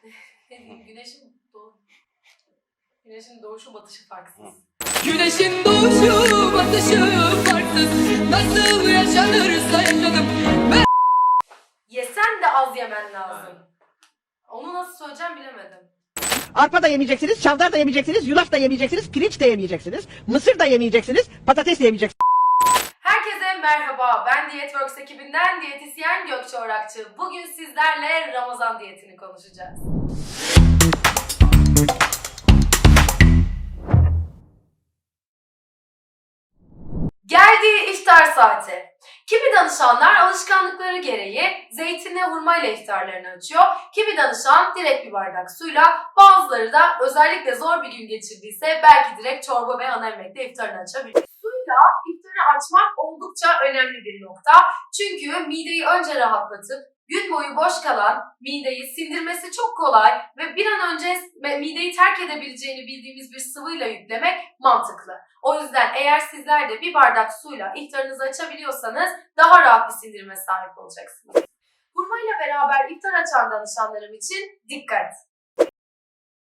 Güneşin doğu... Güneşin doğuşu batışı farksız. Güneşin doğuşu batışı farksız Nasıl yaşanırsa yaşadım Yesen de az yemen lazım. Onu nasıl söyleyeceğim bilemedim. Arpa da yemeyeceksiniz, çavdar da yemeyeceksiniz, yulaf da yemeyeceksiniz, pirinç de yemeyeceksiniz, mısır da yemeyeceksiniz, patates de yemeyeceksiniz. Merhaba. Ben Diyetworks ekibinden diyetisyen Gökçe Orakçı. Bugün sizlerle Ramazan diyetini konuşacağız. Geldi iftar saati. Kimi danışanlar alışkanlıkları gereği zeytinle hurmayla iftarlarını açıyor. Kimi danışan direkt bir bardak suyla, bazıları da özellikle zor bir gün geçirdiyse belki direkt çorba ve ana yemekle iftarını açabilir. Açmak oldukça önemli bir nokta. Çünkü mideyi önce rahatlatıp gün boyu boş kalan mideyi sindirmesi çok kolay ve bir an önce mideyi terk edebileceğini bildiğimiz bir sıvıyla yüklemek mantıklı. O yüzden eğer sizler de bir bardak suyla iftarınızı açabiliyorsanız daha rahat bir sindirime sahip olacaksınız. Hurmayla beraber iftar açan danışanlarım için dikkat!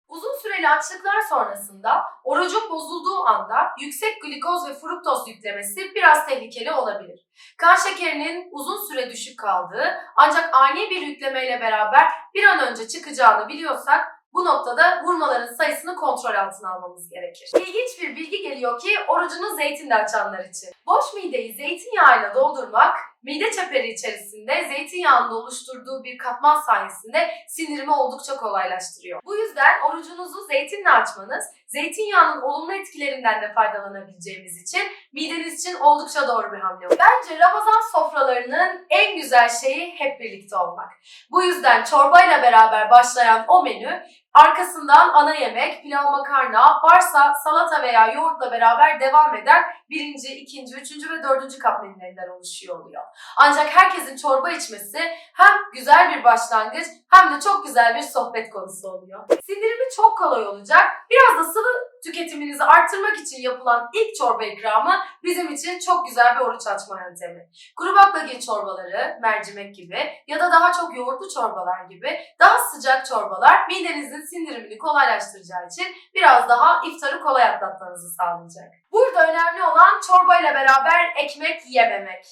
Uzun süreli açlıklar sonrasında orucun bozulduğu anda yüksek glikoz ve fruktoz yüklemesi biraz tehlikeli olabilir. Kan şekerinin uzun süre düşük kaldığı ancak ani bir yüklemeyle beraber bir an önce çıkacağını biliyorsak bu noktada vurmaların sayısını kontrol altına almamız gerekir. İlginç bir bilgi geliyor ki orucunu zeytinle açanlar için. Boş mideyi zeytinyağıyla doldurmak mide çeperi içerisinde zeytinyağının oluşturduğu bir katman sayesinde sindirimi oldukça kolaylaştırıyor. Bu yüzden orucunuzu zeytinle açmanız zeytinyağının olumlu etkilerinden de faydalanabileceğimiz için mideniz için oldukça doğru bir hamle. Bence Ramazan sofralarının en güzel şeyi hep birlikte olmak. Bu yüzden çorbayla beraber başlayan o menü arkasından ana yemek, pilav makarna, varsa salata veya yoğurtla beraber devam eden birinci, ikinci, üçüncü ve dördüncü kap menülerinden oluşuyor oluyor. Ancak herkesin çorba içmesi hem güzel bir başlangıç hem de çok güzel bir sohbet konusu oluyor. Sindirimi çok kolay olacak. Biraz da sıvı tüketiminizi arttırmak için yapılan ilk çorba ikramı bizim için çok güzel bir oruç açma yöntemi. Kuru baklagil çorbaları, mercimek gibi ya da daha çok yoğurtlu çorbalar gibi daha sıcak çorbalar midenizin sindirimini kolaylaştıracağı için biraz daha iftarı kolay atlatmanızı sağlayacak. Burada önemli olan çorbayla beraber ekmek yememek.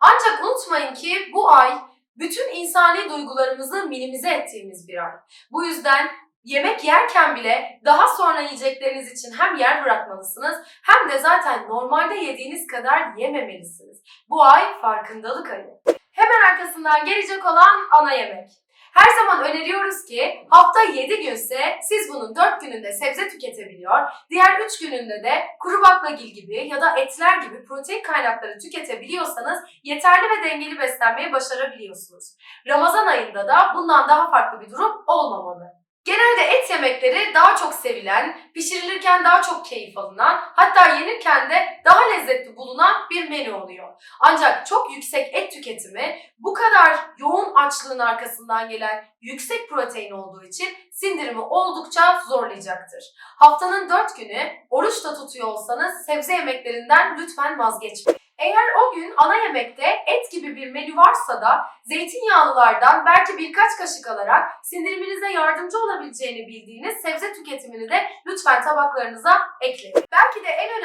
Ancak unutmayın ki bu ay bütün insani duygularımızı minimize ettiğimiz bir ay. Bu yüzden yemek yerken bile daha sonra yiyecekleriniz için hem yer bırakmalısınız hem de zaten normalde yediğiniz kadar yememelisiniz. Bu ay farkındalık ayı. Hemen arkasından gelecek olan ana yemek. Her zaman öneriyoruz ki hafta 7 günse siz bunun 4 gününde sebze tüketebiliyor, diğer 3 gününde de kuru baklagil gibi ya da etler gibi protein kaynakları tüketebiliyorsanız yeterli ve dengeli beslenmeyi başarabiliyorsunuz. Ramazan ayında da bundan daha farklı bir durum olmamalı. Genelde et yemekleri daha çok sevilen, pişirilirken daha çok keyif alınan, hatta yenirken de daha lezzetli bulunan bir menü oluyor. Ancak çok yüksek et tüketimi bu kadar yoğun açlığın arkasından gelen yüksek protein olduğu için sindirimi oldukça zorlayacaktır. Haftanın 4 günü oruç da tutuyor olsanız sebze yemeklerinden lütfen vazgeçmeyin. Eğer o gün ana yemekte et gibi bir menü varsa da zeytinyağlılardan belki birkaç kaşık alarak sindiriminize yardımcı olabileceğini bildiğiniz sebze tüketimini de lütfen tabaklarınıza ekleyin.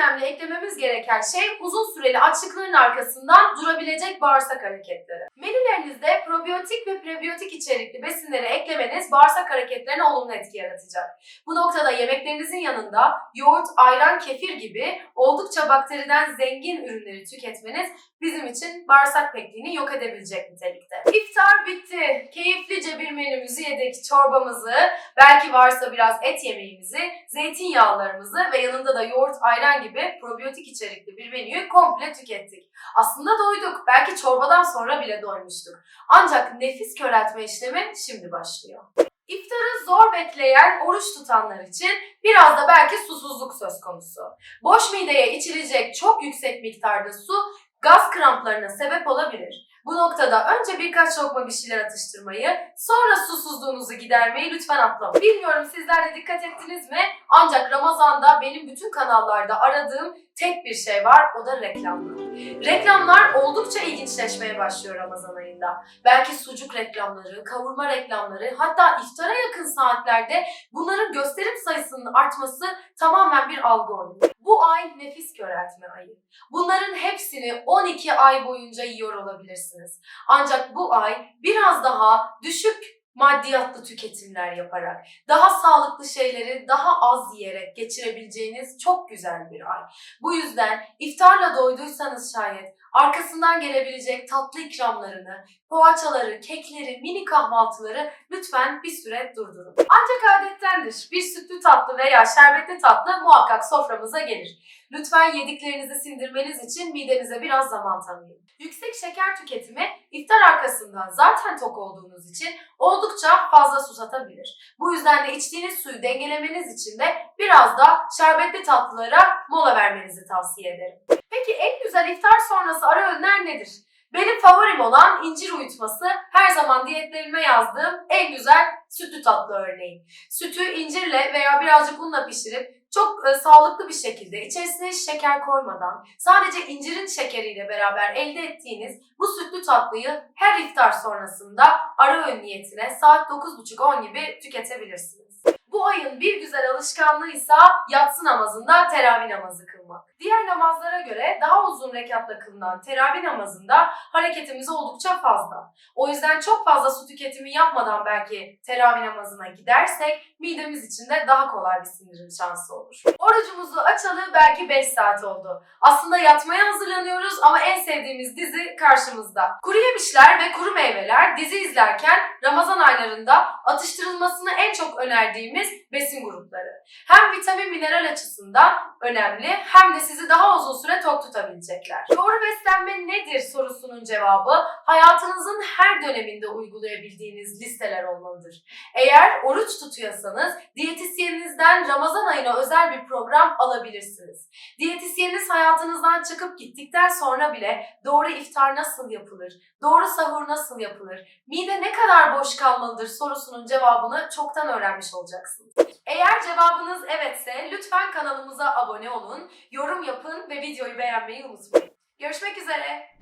Önemli eklememiz gereken şey uzun süreli açlıkların arkasından durabilecek bağırsak hareketleri. Menülerinizde probiyotik ve prebiyotik içerikli besinleri eklemeniz bağırsak hareketlerine olumlu etki yaratacak. Bu noktada yemeklerinizin yanında yoğurt, ayran, kefir gibi oldukça bakteriden zengin ürünleri tüketmeniz bizim için bağırsak pekliğini yok edebilecek nitelikte. İftar bitti. Keyiflice bir menümüzü yedik. Çorbamızı, belki varsa biraz et yemeğimizi, zeytinyağlarımızı ve yanında da yoğurt, ayran gibi probiyotik içerikli bir menüyü komple tükettik. Aslında doyduk. Belki çorbadan sonra bile doymuştuk. Ancak nefis köreltme işlemi şimdi başlıyor. İftarı zor bekleyen oruç tutanlar için biraz da belki susuzluk söz konusu. Boş mideye içilecek çok yüksek miktarda su gaz kramplarına sebep olabilir. Bu noktada önce birkaç lokma bir şeyler atıştırmayı, sonra susuzluğunuzu gidermeyi lütfen atlamayın. Bilmiyorum sizler de dikkat ettiniz mi? Ancak Ramazan'da benim bütün kanallarda aradığım tek bir şey var, o da reklamlar. Reklamlar oldukça ilginçleşmeye başlıyor Ramazan ayında. Belki sucuk reklamları, kavurma reklamları, hatta iftara yakın saatlerde bunların gösterim sayısının artması tamamen bir algı oyunu. Bu ay nefis köreltme ayı. Bunların hepsini 12 ay boyunca yiyor olabilirsiniz. Ancak bu ay biraz daha düşük maddiyatlı tüketimler yaparak, daha sağlıklı şeyleri daha az yiyerek geçirebileceğiniz çok güzel bir ay. Bu yüzden iftarla doyduysanız şayet arkasından gelebilecek tatlı ikramlarını, poğaçaları, kekleri, mini kahvaltıları lütfen bir süre durdurun. Ancak adettendir. Bir sütlü tatlı veya şerbetli tatlı muhakkak soframıza gelir. Lütfen yediklerinizi sindirmeniz için midenize biraz zaman tanıyın. Yüksek şeker tüketimi iftar arkasından zaten tok olduğunuz için oldukça fazla susatabilir. Bu yüzden de içtiğiniz suyu dengelemeniz için de biraz da şerbetli tatlılara mola vermenizi tavsiye ederim. Peki en güzel iftar sonrası ara öğünler nedir? Benim favorim olan incir uyutması her zaman diyetlerime yazdığım en güzel sütlü tatlı örneği. Sütü incirle veya birazcık unla pişirip çok e, sağlıklı bir şekilde içerisine hiç şeker koymadan sadece incirin şekeriyle beraber elde ettiğiniz bu sütlü tatlıyı her iftar sonrasında ara öğün niyetine saat 9.30-10 gibi tüketebilirsiniz. Bu ayın bir güzel alışkanlığıysa yatsı namazında teravih namazı kılmak. Diğer namazlara göre daha uzun rekatla kılınan teravih namazında hareketimiz oldukça fazla. O yüzden çok fazla su tüketimi yapmadan belki teravih namazına gidersek midemiz için de daha kolay bir sindirim şansı olur. Orucumuzu açalı belki 5 saat oldu. Aslında yatmaya hazırlanıyoruz ama en sevdiğimiz dizi karşımızda. Kuru yemişler ve kuru meyveler dizi izlerken Ramazan aylarında atıştırılmasını en çok önerdiğimiz besin grupları. Hem vitamin mineral açısından önemli hem de sizi daha uzun süre tok tutabilecekler. Doğru beslenme nedir sorusunun cevabı hayatınızın her döneminde uygulayabildiğiniz listeler olmalıdır. Eğer oruç tutuyorsanız diyetisyeninizden Ramazan ayına özel bir program alabilirsiniz. Diyetisyeniniz hayatınızdan çıkıp gittikten sonra bile doğru iftar nasıl yapılır, doğru sahur nasıl yapılır, mide ne kadar boş kalmalıdır sorusunun cevabını çoktan öğrenmiş olacaksınız. Eğer cevabınız evetse lütfen kanalımıza abone olun, yorum yapın ve videoyu beğenmeyi unutmayın. Görüşmek üzere.